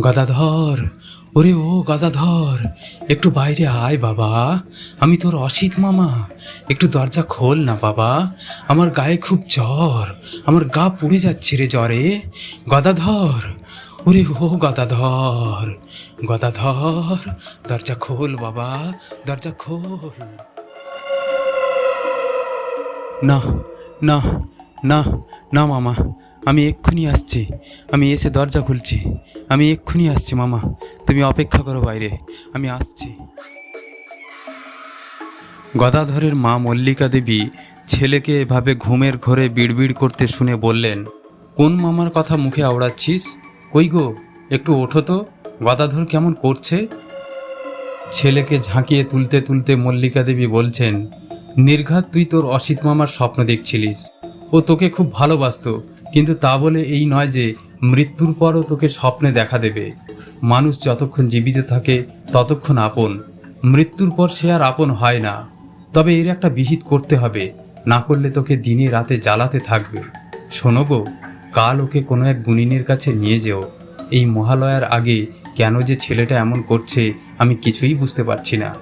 গদাধর, ওরে ও গদাধর, একটু বাইরে আয় বাবা। আমি তোর অসিত মামা। একটু দরজা খোল না বাবা। আমার গায়ে খুব জ্বর। আমার গা পুড়ে যাচ্ছে রে জ্বরে। গদাধর, ওরে ও গদাধর। গদাধর, দরজা খোল বাবা, দরজা খোল। না না না না মামা। আমি এক্ষুনি আসছি। আমি এসে দরজা খুলছি। আমি এক্ষুনি আসছি, মামা। তুমি অপেক্ষা করো বাইরে। আমি আসছি। গদাধরের মা মল্লিকা দেবী ছেলেকে এভাবে ঘুমের ঘরে বিড়বিড় করতে শুনে বললেন, কোন মামার কথা মুখে আওড়াচ্ছিস? কই গো, একটু ওঠো তো। গদাধর কেমন করছে? ছেলেকে ঝাঁকিয়ে তুলতে তুলতে মল্লিকা দেবী বলছেন, নির্ঘাত তুই তোর অসিত মামার স্বপ্ন দেখছিলিস। ও তোকে খুব ভালোবাসতো। কিন্তু তা বলে এই নয় যে মৃত্যুর পরও তোকে স্বপ্নে দেখা দেবে। মানুষ যতক্ষণ জীবিত থাকে, ততক্ষণ আপন। মৃত্যুর পর সে আর আপন হয় না। তবে এর একটা বিহিত করতে হবে। না করলে তোকে দিনে রাতে জ্বালাতে থাকবে। শোনো গো, কাল ওকে কোনো এক গুণিনের কাছে নিয়ে যেও। এই মহালয়ার আগে কেন যে ছেলেটা এমন করছে, আমি কিছুই বুঝতে পারছি না।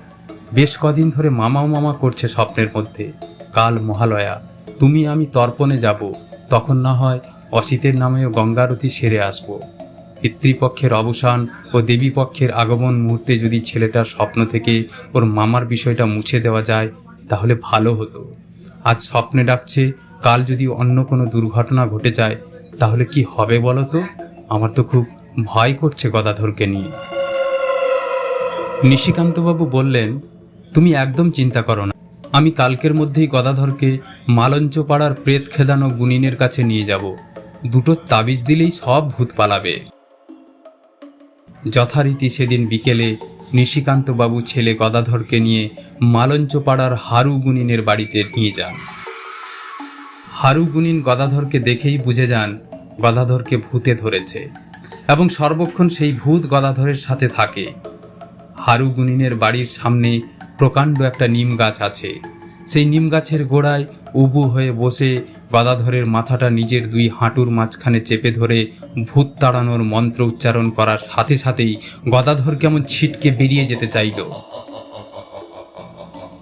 বেশ কদিন ধরে মামা মামা করছে স্বপ্নের মধ্যে। কাল মহালয়া, তুমি আমি তর্পণে যাব। তখন না হয় অসিতের নামেও গঙ্গারতি সেরে আসব। পিতৃপক্ষের অবসান ও দেবীপক্ষের আগমন মুহূর্তে যদি ছেলেটার স্বপ্ন থেকে ওর মামার বিষয়টা মুছে দেওয়া যায়, তাহলে ভালো হতো। আজ স্বপ্নে ডাকছে, কাল যদি অন্য কোনো দুর্ঘটনা ঘটে যায়, তাহলে কি হবে বলো তো? আমার তো খুব ভয় করছে গদাধরকে নিয়ে। নিশিকান্তবাবু বললেন, তুমি একদম চিন্তা করো না। আমি কালকের মধ্যেই গদাধরকে মালঞ্চ পাড়ার প্রেত খেদানো গুনিনের কাছে নিয়ে যাব। দুটো তাবিজ দিলেই সব ভূত পালাবে। যথারীতি সেদিন বিকেলে নিশিকান্তবাবু ছেলে গদাধরকে নিয়ে মালঞ্চ পাড়ার হারু গুনিনের বাড়িতে নিয়ে যান। হারু গুনিন গদাধরকে দেখেই বুঝে যান গদাধরকে ভূতে ধরেছে এবং সর্বক্ষণ সেই ভূত গদাধরের সাথে থাকে। হারু গুনিনের বাড়ির সামনে প্রকাণ্ড একটা নিম গাছ আছে। সেই নিম গাছের গোড়ায় উবু হয়ে বসে গদাধরের মাথাটা নিজের দুই হাঁটুর মাঝখানে চেপে ধরে ভূত তাড়ানোর মন্ত্র উচ্চারণ করার সাথে সাথেই গদাধর কেমন ছিটকে বেরিয়ে যেতে চাইল।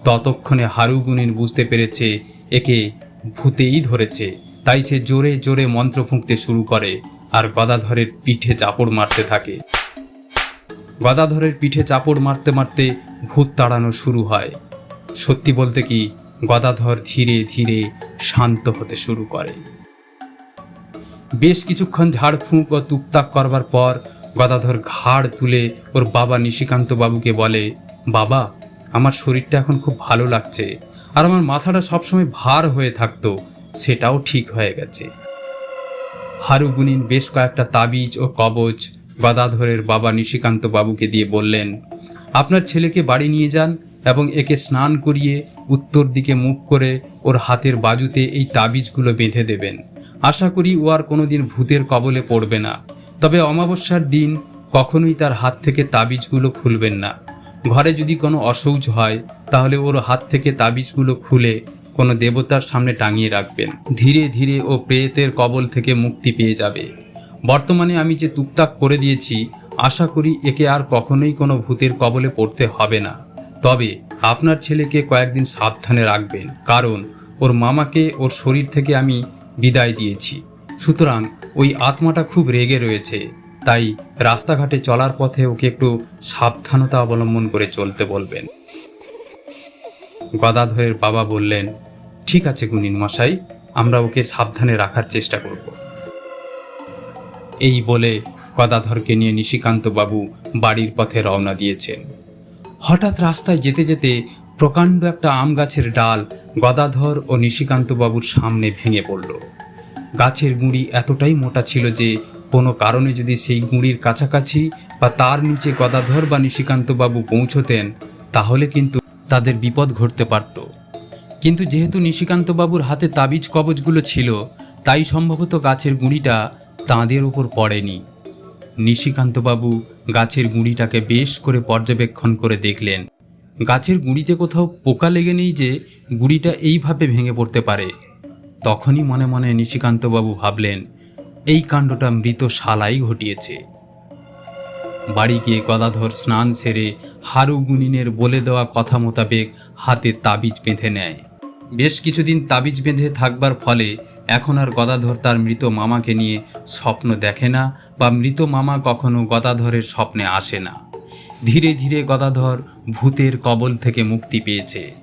ততক্ষণে হারুগুনিন বুঝতে পেরেছে একে ভূতেই ধরেছে। তাই সে জোরে জোরে মন্ত্র ফুঁকতে শুরু করে আর গদাধরের পিঠে চাপড় মারতে থাকে। গদাধরের পিঠে চাপড় মারতে মারতে ভূত তাড়ানো শুরু হয়। সত্যি বলতে কি, গদাধর ধীরে ধীরে শান্ত হতে শুরু করে। বেশ কিছুক্ষণ ঝাড়ফুঁক ও তুকতাক করবার পর গদাধর ঘাড় তুলে ওর বাবা নিশিকান্ত বাবুকে বলে, বাবা, আমার শরীরটা এখন খুব ভালো লাগছে আর আমার মাথাটা সবসময় ভার হয়ে থাকতো, সেটাও ঠিক হয়ে গেছে। হারুগুনিন বেশ কয়েকটা তাবিজ ও কবচ গদাধরের বাবা নিশিকান্ত বাবুকে দিয়ে বললেন, আপনার ছেলেকে বাড়ি নিয়ে যান এবং একে স্নান করিয়ে উত্তর দিকে মুখ করে ওর হাতের বাজুতে এই তাবিজগুলো বেঁধে দেবেন। আশা করি ও আর কোনোদিন ভূতের কবলে পড়বে না। তবে অমাবস্যার দিন কখনোই তার হাত থেকে তাবিজগুলো খুলবেন না। ঘরে যদি কোনো অসৌচ হয়, তাহলে ওর হাত থেকে তাবিজগুলো খুলে কোনো দেবতার সামনে টাঙিয়ে রাখবেন। ধীরে ধীরে ও প্রেতের কবল থেকে মুক্তি পেয়ে যাবে। বর্তমানে আমি যে তুকতাক করে দিয়েছি, আশা করি একে আর কখনোই কোনো ভূতের কবলে পড়তে হবে না। তবে আপনার ছেলেকে কয়েকদিন সাবধানে রাখবেন, কারণ ওর মামাকে ওর শরীর থেকে আমি বিদায় দিয়েছি। সুতরাং ওই আত্মাটা খুব রেগে রয়েছে, তাই রাস্তাঘাটে চলার পথে ওকে একটু সাবধানতা অবলম্বন করে চলতে বলবেন। গদাধরের বাবা বললেন, ঠিক আছে গুনিন মশাই আমরা ওকে সাবধানে রাখার চেষ্টা করব। এই বলে গদাধরকে নিয়ে নিশিকান্ত বাবু বাড়ির পথে রওনা দিয়েছেন। হঠাৎ রাস্তায় যেতে যেতে প্রকাণ্ড একটা আম গাছের ডাল গদাধর ও নিশিকান্ত বাবুর সামনে ভেঙে পড়ল। গাছের গুঁড়ি এতটাই মোটা ছিল যে কোনো কারণে যদি সেই গুঁড়ির কাছাকাছি বা তার নিচে গদাধর বা নিশিকান্ত বাবু পৌঁছতেন, তাহলে কিন্তু তাদের বিপদ ঘটতে পারত। কিন্তু যেহেতু নিশিকান্ত বাবুর হাতে তাবিজ কবজগুলো ছিল, তাই সম্ভবত গাছের গুঁড়িটা তাঁদের উপর পড়েনি। নিশিকান্তবাবু গাছের গুঁড়িটাকে বেশ করে পর্যবেক্ষণ করে দেখলেন। গাছের গুঁড়িতে কোথাও পোকা লেগে নেই যে গুঁড়িটা এইভাবে ভেঙে পড়তে পারে। তখনই মনে মনে নিশিকান্তবাবু ভাবলেন, এই কাণ্ডটা মৃত শালাই ঘটিয়েছে। বাড়ি গিয়ে গদাধর স্নান সেরে হারু গুনিনের বলে দেওয়া কথা মোতাবেক হাতে তাবিজ বেঁধে নেয়। বেশ কিছুদিন তাবিজ বেঁধে থাকবার ফলে এখন আর গদাধর তার মৃত মামাকে নিয়ে স্বপ্ন দেখে না বা মৃত মামা কখনো গদাধরের স্বপ্নে আসে না। ধীরে ধীরে গদাধর ভূতের কবল থেকে মুক্তি পেয়েছে।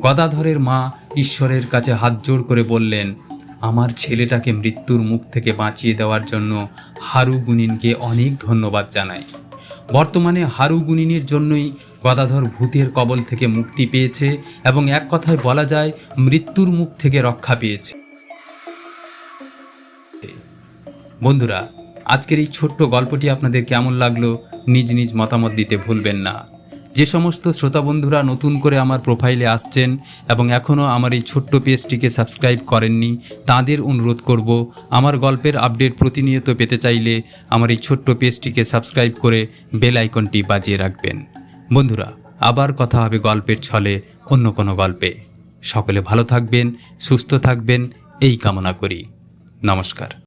গদাধরের মা ঈশ্বরের কাছে হাত জোড় করে বললেন, আমার ছেলেটাকে মৃত্যুর মুখ থেকে বাঁচিয়ে দেওয়ার জন্য হারু গুনিনকে অনেক ধন্যবাদ জানাই। বর্তমানে হারু গুনিনের জন্যই গদাধর ভূতের কবল থেকে মুক্তি পেয়েছে এবং এক কথায় বলা যায় মৃত্যুর মুখ থেকে রক্ষা পেয়েছে। বন্ধুরা, আজকের এই ছোট্ট গল্পটি আপনাদের কেমন লাগল নিজ নিজ মতামত দিতে ভুলবেন না। যে সমস্ত শ্রোতা বন্ধুরা নতুন করে আমার প্রোফাইলে আসছেন এবং এখনও আমার এই ছোট্ট পেজটিকে সাবস্ক্রাইব করেননি, তাদের অনুরোধ করব আমার গল্পের আপডেট প্রতিনিয়ত পেতে চাইলে আমার এই ছোট্ট পেজটিকে সাবস্ক্রাইব করে বেল আইকনটি বাজিয়ে রাখবেন। বন্ধুরা, আবার কথা হবে গল্পের ছলে অন্য কোনো গল্পে। সকলে ভালো থাকবেন, সুস্থ থাকবেন, এই কামনা করি। নমস্কার।